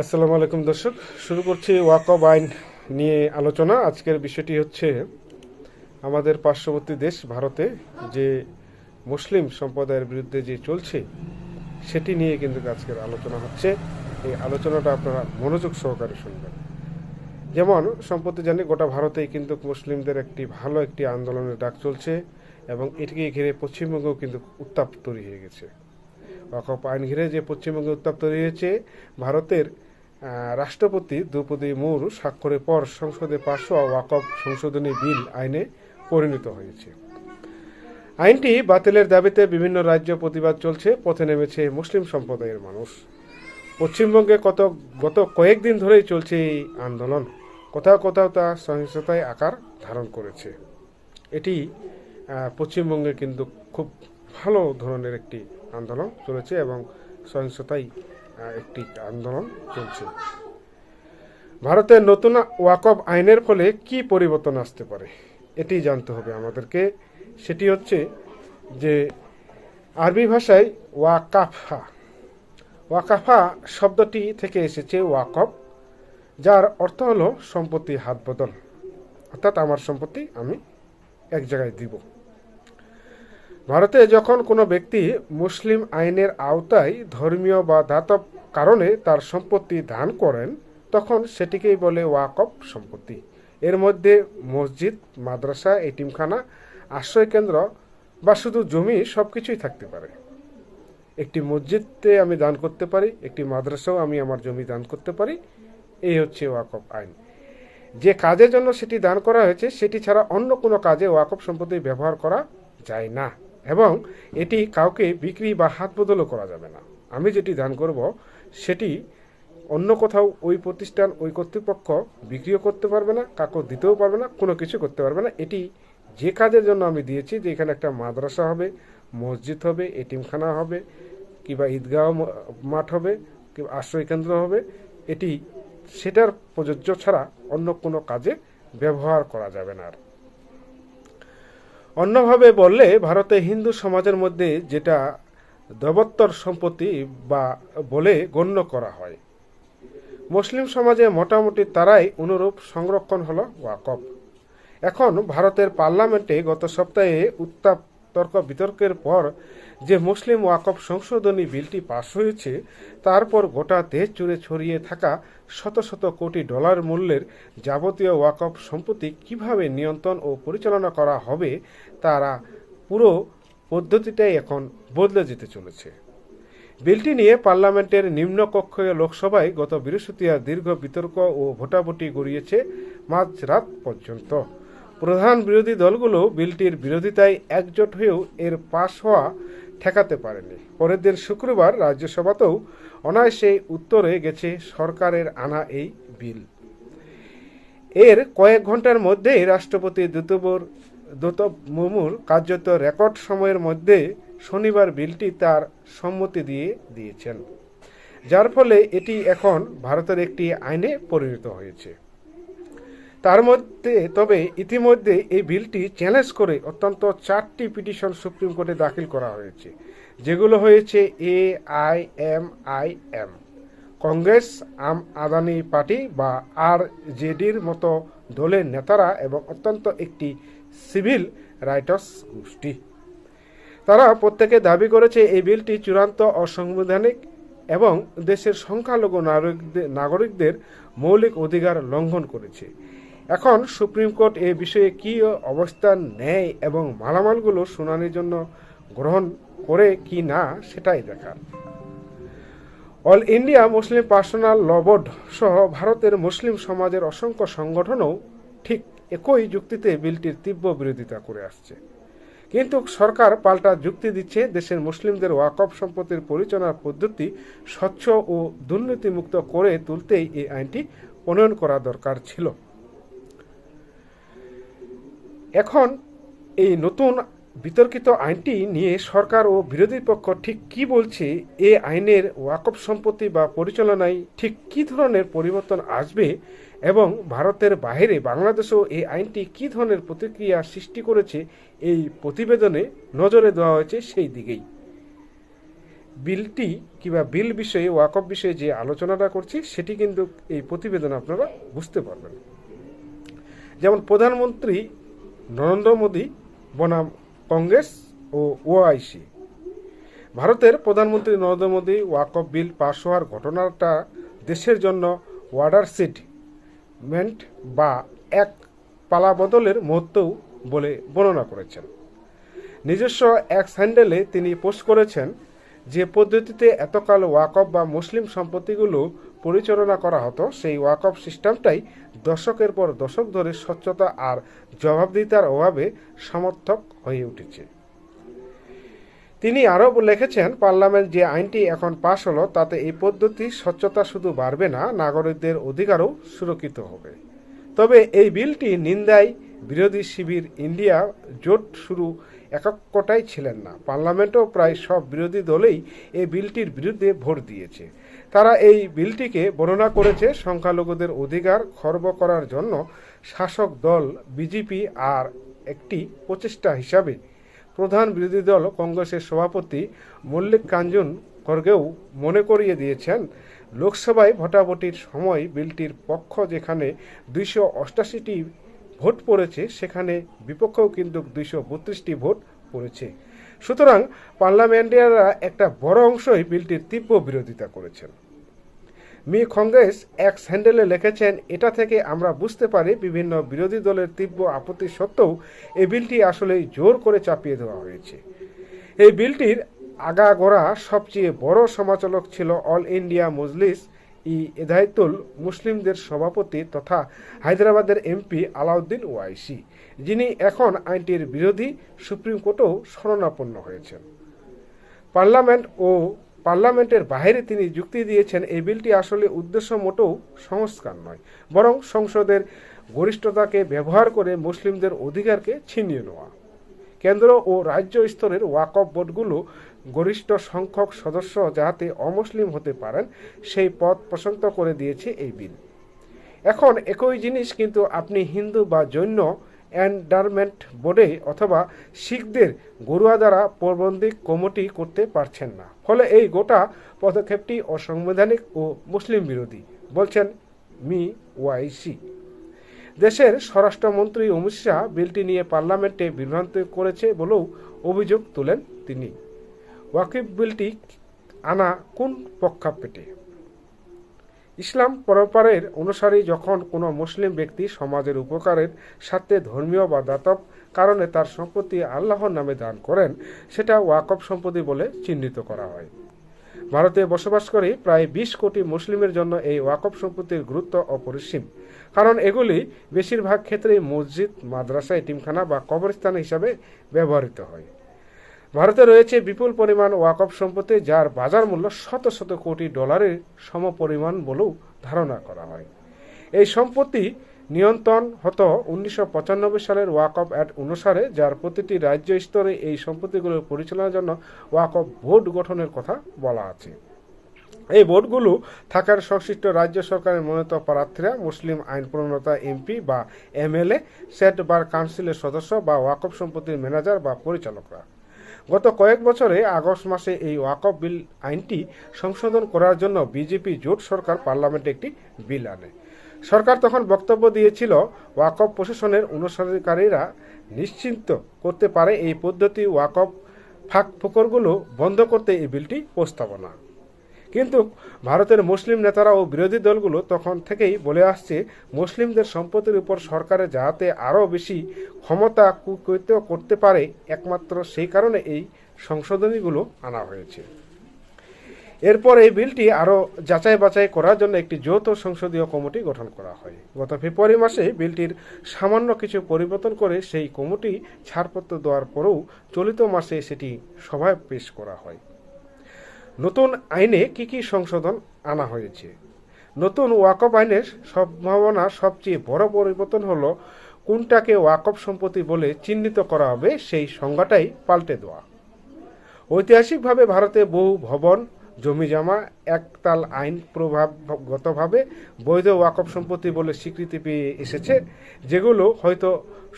আসসালামু আলাইকুম দর্শক, শুরু করছি ওয়াকব আইন নিয়ে আলোচনা। আজকের বিষয়টি হচ্ছে আমাদের পার্শ্ববর্তী দেশ ভারতে যে মুসলিম সম্প্রদায়ের বিরুদ্ধে যে চলছে, সেটি নিয়ে কিন্তু আজকের আলোচনা হচ্ছে। এই আলোচনাটা আপনারা মনোযোগ সহকারে শুনবেন। যেমন, সম্প্রতি জানি গোটা ভারতেই কিন্তু মুসলিমদের একটি ভালো একটি আন্দোলনের ডাক চলছে এবং এটিকে ঘিরে পশ্চিমবঙ্গেও কিন্তু উত্তাপ তৈরি হয়ে গেছে। ওয়াকফ আইন ঘিরে যে পশ্চিমবঙ্গে উত্তাপ তৈরি হয়েছে, ভারতের রাষ্ট্রপতি দ্রৌপদী মুর্মু স্বাক্ষরের পর সংসদে পাশ হওয়া ওয়াকফ সংশোধনী বিল আইনে পরিণত হয়েছে। আইনটি বাতিলের দাবিতে বিভিন্ন রাজ্য প্রতিবাদ চলছে, পথে নেমেছে মুসলিম সম্প্রদায়ের মানুষ। পশ্চিমবঙ্গে কত, গত কয়েকদিন ধরেই চলছে এই আন্দোলন। কোথাও কোথাও তা সহিংসতায় আকার ধারণ করেছে। এটি পশ্চিমবঙ্গে কিন্তু খুব ভালো ধরনের একটি আন্দোলন চলেছে এবং সহিংসতাই একটি আন্দোলন চলছে। ভারতের নতুন ওয়াকফ আইনের ফলে কি পরিবর্তন আসতে পারে, এটি জানতে হবে আমাদেরকে। সেটি হচ্ছে যে আরবি ভাষায় ওয়াকাফা। ওয়াকাফা শব্দটি থেকে এসেছে ওয়াকফ, যার অর্থ হলো সম্পত্তি হাত বদল। অর্থাৎ আমার সম্পত্তি আমি এক জায়গায় দিব। ভারতে যখন কোনো ব্যক্তি মুসলিম আইনের আওতায় ধর্মীয় বা দাতব কারণে তার সম্পত্তি দান করেন, তখন সেটিকেই বলে ওয়াকফ সম্পত্তি। এর মধ্যে মসজিদ, মাদ্রাসা এটিমখানা আশ্রয়কেন্দ্র বা শুধু জমি সব কিছুই থাকতে পারে। একটি মসজিদে আমি দান করতে পারি, একটি মাদ্রাসাও আমি আমার জমি দান করতে পারি, এই হচ্ছে ওয়াকফ আইন। যে কাজের জন্য সেটি দান করা হয়েছে, সেটি ছাড়া অন্য কোনো কাজে ওয়াকফ সম্পত্তি ব্যবহার করা যায় না। এবং এটি কাউকে বিক্রি বা হাত বদলও করা যাবে না। আমি যেটি দান করব, সেটি অন্য কোথাও ওই প্রতিষ্ঠান, ওই কর্তৃপক্ষ বিক্রিও করতে পারবে না কাউকে দিতেও পারবে না, কোনো কিছু করতে পারবে না। এটি যে কাজের জন্য আমি দিয়েছি, যে এখানে একটা মাদ্রাসা হবে, মসজিদ হবে এটিমখানা হবে, কিংবা ঈদগাহ মাঠ হবে, কিংবা আশ্রয়কেন্দ্র হবে, এটি সেটার প্রযোজ্য ছাড়া অন্য কোনো কাজে ব্যবহার করা যাবে না আর অন্যভাবে বললে, ভারতে হিন্দু সমাজের মধ্যে যেটা দেবত্তর সম্পত্তি বা বলে গণ্য করা হয়। মুসলিম সমাজে মোটামুটি তারাই অনুরূপ সংরক্ষণ হল ওয়াকফ। এখন ভারতের পার্লামেন্টে গত সপ্তাহে উত্তাপ তর্ক বিতর্কের পর যে মুসলিম ওয়াকফ সংশোধনী বিলটি পাশ হয়েছে তারপর গোটা দেশ জুড়ে ছড়িয়ে থাকা শত শত কোটি ডলার মূল্যের যাবতীয় ওয়াকফ সম্পত্তি কীভাবে নিয়ন্ত্রণ ও পরিচালনা করা হবে তারা পুরো পদ্ধতিটাই এখন বদলে যেতে চলেছে। বিলটি নিয়ে পার্লামেন্টের নিম্নকক্ষীয় লোকসভায় গত বৃহস্পতিবার দীর্ঘ বিতর্ক ও ভোটাভুটি গড়িয়েছে মাঝরাত পর্যন্ত। প্রধান বিরোধী দলগুলো বিলটির বিরোধিতায় একজোট হয়েও এর পাশ হওয়া ঠেকাতে পারেনি পরের দিন শুক্রবার রাজ্যসভাতেও অনায়াসে উত্তরে গেছে সরকারের আনা এই বিল। এর কয়েক ঘণ্টার মধ্যেই রাষ্ট্রপতি দ্রুতবর দ্রুত মুর্মুর কার্যত রেকর্ড সময়ের মধ্যে শনিবার বিলটি তার সম্মতি দিয়ে দিয়েছেন। যার ফলে এটি এখন ভারতের একটি আইনে পরিণত হয়েছে। তার মধ্যে, তবে ইতিমধ্যে এই বিলটি চ্যালেঞ্জ করে অত্যন্ত চারটি পিটিশন সুপ্রিম কোর্টে দাখিল করা হয়েছে, যেগুলো হয়েছে A I M I M, Congress, Aam Aadmi party বা আর জেডির মতো দলের নেতারা এবং অত্যন্ত একটি সিভিল রাইটার্স গোষ্ঠী। তারা প্রত্যেকে দাবি করেছে এই বিলটি চূড়ান্ত অসাংবিধানিক এবং দেশের সংখ্যালঘু নাগরিকদের নাগরিকদের মৌলিক অধিকার লঙ্ঘন করেছে। এখন সুপ্রিম কোর্ট এ বিষয়ে কী অবস্থান নেয় এবং মালামালগুলো শুনানির জন্য গ্রহণ করে কি না, সেটাই দেখার। All India Muslim Personal Law Board সহ ভারতের মুসলিম সমাজের অসংখ্য সংগঠনও ঠিক একই যুক্তিতে বিলটির তীব্র বিরোধিতা করে আসছে। কিন্তু সরকার পাল্টা যুক্তি দিচ্ছে, দেশের মুসলিমদের ওয়াকফ সম্পত্তির পরিচালনার পদ্ধতি স্বচ্ছ ও দুর্নীতিমুক্ত করে তুলতেই এই আইনটি প্রণয়ন করা দরকার ছিল। এখন এই নতুন বিতর্কিত আইনটি নিয়ে সরকার ও বিরোধী পক্ষ ঠিক কি বলছে, এ আইনের ওয়াকফ সম্পত্তি বা পরিচালনায় ঠিক কি ধরনের পরিবর্তন আসবে এবং ভারতের বাইরে বাংলাদেশেও এই আইনটি কি ধরনের প্রতিক্রিয়া সৃষ্টি করেছে, এই প্রতিবেদনে নজরে দেওয়া হয়েছে সেই দিকেই। বিলটি কিংবা বিল বিষয়ে, ওয়াকফ বিষয়ে যে আলোচনাটা করছি, সেটি কিন্তু এই প্রতিবেদন আপনারা বুঝতে পারবেন। যেমন প্রধানমন্ত্রী নরেন্দ্র মোদী, বনাম কংগ্রেস ও ওআইসি। ভারতের প্রধানমন্ত্রী নরেন্দ্র মোদী ওয়াকফ বিল পাশ হওয়ার ঘটনাটা দেশের জন্য ওয়ার্ডার সিট মেন্ট বা এক পালা বদলের মুহূর্তও বলে বর্ণনা করেছেন। নিজস্ব এক স্যান্ডেলে তিনি পোস্ট করেছেন যে পদ্ধতিতে এতকাল ওয়াকফ বা মুসলিম সম্পত্তিগুলো পরিচালনা করা হতো, সেই ওয়াকফ সিস্টেমটাই দশকের পর দশক ধরে স্বচ্ছতা আর জবাবদিহিতার অভাবে সমর্থক হয়ে উঠেছে। তিনি আরও লিখেছেন, পার্লামেন্ট যে আইনটি এখন পাশ হলো, তাতে এই পদ্ধতি স্বচ্ছতা শুধু বাড়বে না, নাগরিকদের অধিকারও সুরক্ষিত হবে। তবে এই বিলটি নিন্দায় বিরোধী শিবির ইন্ডিয়া জোট শুরু এককটাই ছিলেন না। পার্লামেন্টও প্রায় সব বিরোধী দলেই এই বিলটির বিরুদ্ধে ভোট দিয়েছে। তারা এই বিলটিকে বর্ণনা করেছে সংখ্যালঘুদের অধিকার খর্ব করার জন্য শাসক দল বিজেপি আর একটি প্রচেষ্টা হিসাবে। প্রধান বিরোধী দল কংগ্রেসের সভাপতি মল্লিক কাঞ্জন খড়গেও মনে করিয়ে দিয়েছেন, লোকসভায় ভোটাভুটির সময় বিলটির পক্ষ যেখানে দুইশো অষ্টাশিটি ভোট পড়েছে, সেখানে বিপক্ষেও কিন্তু দুইশো বত্রিশটি ভোট পড়েছে। সুতরাং পার্লামেন্টারিয়ানরা একটা বড় অংশই বিলটির তীব্র বিরোধিতা করেছেন। মি কংগ্রেস এক স্যান্ডেলে লিখেছেন, এটা থেকে আমরা বুঝতে পারি বিভিন্ন বিরোধী দলের তীব্র আপত্তি সত্ত্বেও এই বিলটি আসলে জোর করে চাপিয়ে দেওয়া হয়েছে। এই বিলটির আগাগোড়া সবচেয়ে বড় সমালোচক ছিল অল ইন্ডিয়া মজলিস ই এদায়তুল মুসলিমদের সভাপতি তথা হায়দ্রাবাদের এমপি আলাউদ্দিন ওয়াইসি, যিনি এখন আইনটির বিরোধী সুপ্রিম কোর্টেও শরণাপন্ন হয়েছেন। পার্লামেন্ট ও পার্লামেন্টের বাইরে তিনি যুক্তি দিয়েছেন, এই বিলটি আসলে উদ্দেশ্য মোটেও সংস্কার নয়, বরং সংসদের গরিষ্ঠতাকে ব্যবহার করে মুসলিমদের অধিকারকে ছিনিয়ে নেওয়া। কেন্দ্র ও রাজ্য স্তরের ওয়াকফ বোর্ডগুলো গরিষ্ঠ সংখ্যক সদস্য যাতে অমুসলিম হতে পারেন, সেই পথ প্রশস্ত করে দিয়েছে এই বিল। এখন একই জিনিস কিন্তু আপনি হিন্দু বা জৈন এন্ডারমেন্ট বোর্ডে অথবা শিখদের গরুয়া দ্বারা প্রবন্ধিক কমিটি করতে পারছেন না। ফলে এই গোটা পদক্ষেপটি অসাংবিধানিক ও মুসলিম বিরোধী, বলছেন মি. ওয়াইসি দেশের স্বরাষ্ট্রমন্ত্রী অমিত শাহ বিলটি নিয়ে পার্লামেন্টে বিভ্রান্ত করেছে বলেও অভিযোগ তোলেন তিনি। ওয়াকিফ বিলটি আনা কোন পক্ষাপেটে? ইসলাম পরম্পরার অনুসারী যখন কোনো মুসলিম ব্যক্তি সমাজের উপকারের সাথে ধর্মীয় বা দাতব কারণে তার সম্পত্তি আল্লাহর নামে দান করেন, সেটা ওয়াকফ সম্পত্তি বলে চিহ্নিত করা হয়। ভারতে বসবাস করে প্রায় বিশ কোটি মুসলিমের জন্য এই ওয়াকফ সম্পত্তির গুরুত্ব অপরিসীম, কারণ এগুলি বেশিরভাগ ক্ষেত্রেই মসজিদ, মাদ্রাসা এটিমখানা বা কবরস্থান হিসাবে ব্যবহৃত হয়। ভারতে রয়েছে বিপুল পরিমাণ ওয়াকফ সম্পত্তি, যার বাজার মূল্য শত শত কোটি ডলারের সমপরিমাণ বলেও ধারণা করা হয়। এই সম্পত্তি নিয়ন্ত্রণ হতো উনিশশো সালের ওয়াকফ অ্যাক্ট অনুসারে, যার প্রতিটি রাজ্য স্তরে এই সম্পত্তিগুলোর পরিচালনার জন্য ওয়াকফ বোর্ড গঠনের কথা বলা আছে। এই বোর্ডগুলো থাকার সংশ্লিষ্ট রাজ্য সরকারের মনোনীত প্রার্থীরা, মুসলিম আইন প্রণেতা এমপি বা এমএলএ, সেট বার কাউন্সিলের সদস্য বা ওয়াকফ সম্পত্তির ম্যানেজার বা পরিচালকরা। গত কয়েক বছরে আগস্ট মাসে এই ওয়াকফ বিল আইনটি সংশোধন করার জন্য বিজেপি জোট সরকার পার্লামেন্টে একটি বিল আনে। সরকার তখন বক্তব্য দিয়েছিল, ওয়াকফ প্রশাসনের অনুসারীকারীরা নিশ্চিন্ত করতে পারে এই পদ্ধতি ওয়াকফ ফাঁক ফোকরগুলো বন্ধ করতে এই বিলটি প্রস্তাবনা। কিন্তু ভারতের মুসলিম নেতারা ও বিরোধী দলগুলো তখন থেকেই বলে আসছে, মুসলিমদের সম্পত্তির উপর সরকারে যাতে আরও বেশি ক্ষমতা কুকৃত করতে পারে, একমাত্র সেই কারণে এই সংশোধনীগুলো আনা হয়েছে। এরপর এই বিলটি আরও যাচাই বাছাই করার জন্য একটি যৌথ সংসদীয় কমিটি গঠন করা হয়। গত ফেব্রুয়ারি মাসে বিলটির সামান্য কিছু পরিবর্তন করে সেই কমিটি ছাড়পত্র দেওয়ার পরেও চলিত মাসে সেটি সভায় পেশ করা হয়। নতুন আইনে কি কি সংশোধন আনা হয়েছে? নতুন ওয়াকফ আইনের সম্ভাবনা সবচেয়ে বড় পরিবর্তন হলো, কোনটাকে ওয়াকফ সম্পত্তি বলে চিহ্নিত করা হবে সেই সংজ্ঞাটাই পাল্টে দেওয়া। ঐতিহাসিকভাবে ভারতে বহু ভবন, জমিজমা, একতাল আইন প্রভাবগতভাবে বৈধ ওয়াকফ সম্পত্তি বলে স্বীকৃতি পেয়ে এসেছে, যেগুলো হয়তো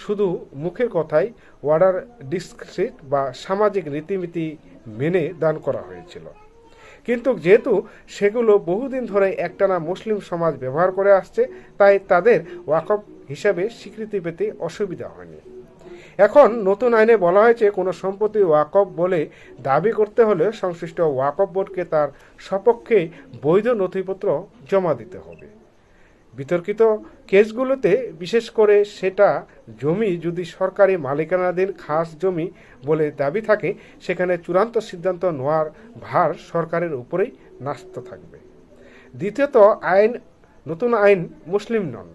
শুধু মুখের কথাই ওয়ার্ডার ডিসক্রিট বা সামাজিক রীতিনীতি মেনে দান করা হয়েছিল। কিন্তু যেহেতু সেগুলো বহুদিন ধরে একটানা মুসলিম সমাজ ব্যবহার করে আসছে, তাই তাদের ওয়াকফ হিসাবে স্বীকৃতি পেতে অসুবিধা হয়নি। এখন নতুন আইনে বলা হয়েছে, কোনো সম্পত্তি ওয়াকফ বলে দাবি করতে হলে সংশ্লিষ্ট ওয়াকফ বোর্ডকে তার সপক্ষে বৈধ নথিপত্র জমা দিতে হবে। বিতর্কিত কেসগুলোতে, বিশেষ করে সেটা জমি যদি সরকারি মালিকানাধীন খাস জমি বলে দাবি থাকে, সেখানে চূড়ান্ত সিদ্ধান্ত নেওয়ার ভার সরকারের উপরেই ন্যস্ত থাকবে। দ্বিতীয়ত, আইন, নতুন আইন মুসলিম নন।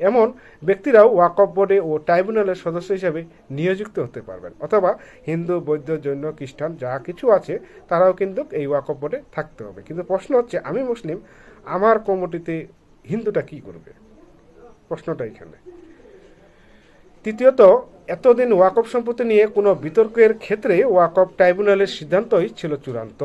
এমন ব্যক্তিরাও ওয়াকফ বোর্ডে ও ট্রাইব্যুনালের সদস্য হিসেবে নিয়োজিত হতে পারবেন, অথবা হিন্দু, বৌদ্ধ, জৈন, খ্রিস্টান, যা কিছু আছে, তারাও কিন্তু এই ওয়াকফ বোর্ডে থাকতে হবে। কিন্তু প্রশ্ন হচ্ছে, আমি মুসলিম, আমার কমিটিতে হিন্দুটা কি করবে? প্রশ্নটা এখানে। তৃতীয়ত, এতদিন ওয়াকফ সম্পত্তি নিয়ে কোনো বিতর্কের ক্ষেত্রে ওয়াকফ ট্রাইব্যুনালের সিদ্ধান্তই ছিল চূড়ান্ত।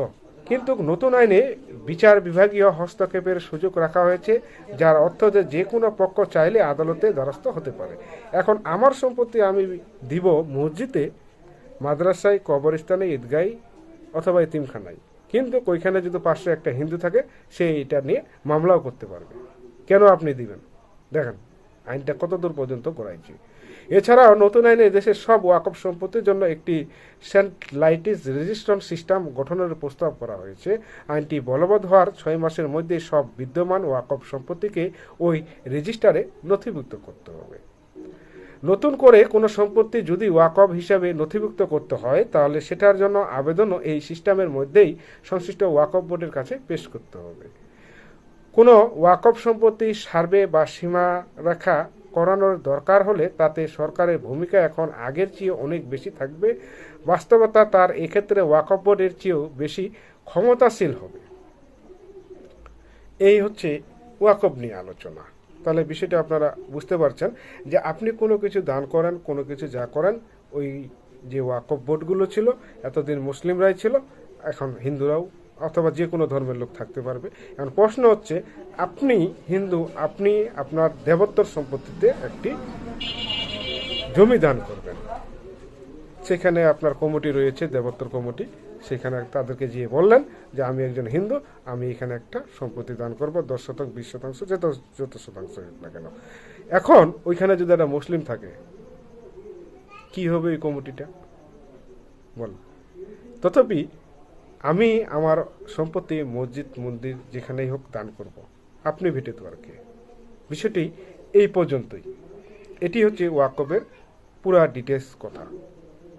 কিন্তু নতুন আইনে বিচার বিভাগীয় হস্তক্ষেপের সুযোগ রাখা হয়েছে, যার অর্থ যে যে কোনো পক্ষ চাইলে আদালতে দ্বারস্থ হতে পারে। এখন আমার সম্পত্তি আমি দিব মসজিদে, মাদ্রাসায়, কবরস্থানে ঈদগাই অথবা ইতিমখানায় কিন্তু ওইখানে যদি পাশে একটা হিন্দু থাকে, সে এটা নিয়ে মামলাও করতে পারবে। কেন আপনি দিবেন? দেখেন, আইনটা কত দূর পর্যন্ত করাইছি এছাড়াও নতুন আইনে দেশের সব ওয়াকফ সম্পত্তির জন্য একটি সেন্টলাইটিস রেজিস্ট্রেশন সিস্টেম গঠনের প্রস্তাব করা হয়েছে। আইনটি বলবৎ হওয়ার ছয় মাসের মধ্যে সব বিদ্যমান ওয়াকফ সম্পত্তিকে ওই রেজিস্টারে নথিভুক্ত করতে হবে। নতুন করে কোনো সম্পত্তি যদি ওয়াকফ হিসাবে নথিভুক্ত করতে হয়, তাহলে সেটার জন্য আবেদনও এই সিস্টেমের মধ্যেই সংশ্লিষ্ট ওয়াকফ বোর্ডের কাছে পেশ করতে হবে। কোনো ওয়াকফ সম্পত্তি, সার্ভে বা সীমা সীমারেখা করানোর দরকার হলে তাতে সরকারের ভূমিকা এখন আগের চেয়ে অনেক বেশি থাকবে। বাস্তবতা তার এক্ষেত্রে ওয়াকফ বোর্ডের চেয়েও বেশি ক্ষমতাশীল হবে। এই হচ্ছে ওয়াকফ নিয়ে আলোচনা। তাহলে বিষয়টা আপনারা বুঝতে পারছেন যে আপনি কোনো কিছু দান করেন, কোনো কিছু যা করেন, ওই যে ওয়াকফ বোর্ডগুলো ছিল, এতদিন মুসলিমরাই ছিল, এখন হিন্দুরাও অথবা যে কোনো ধর্মের লোক থাকতে পারবে। এখন প্রশ্ন হচ্ছে, আপনি হিন্দু, আপনি আপনার দেবত্বর সম্পত্তিতে একটি জমি দান করবেন। সেখানে আপনার কমিটি রয়েছে দেবত্বর কমিটি। সেখানে তাদেরকে গিয়ে বললেন যে, আমি একজন হিন্দু, আমি এখানে একটা সম্পত্তি দান করব, দশ শতাংশ, বিশ শতাংশ, যত যত শতাংশ না কেন। এখন ওইখানে যদি একটা মুসলিম থাকে, কি হবে ওই কমিটিটা? বল। তথাপি আমি আমার সম্পত্তি মসজিদ, মন্দির যেখানেই হোক দান করব। আপনি ভেটে তো আর কে? বিষয়টি এই পর্যন্তই। এটি হচ্ছে ওয়াকবের পুরা ডিটেলস কথা।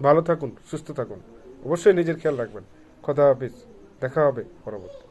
ভালো থাকুন, সুস্থ থাকুন। অবশ্যই নিজের খেয়াল রাখবেন। কথা হাফিজ। দেখা হবে পরবর্তীতে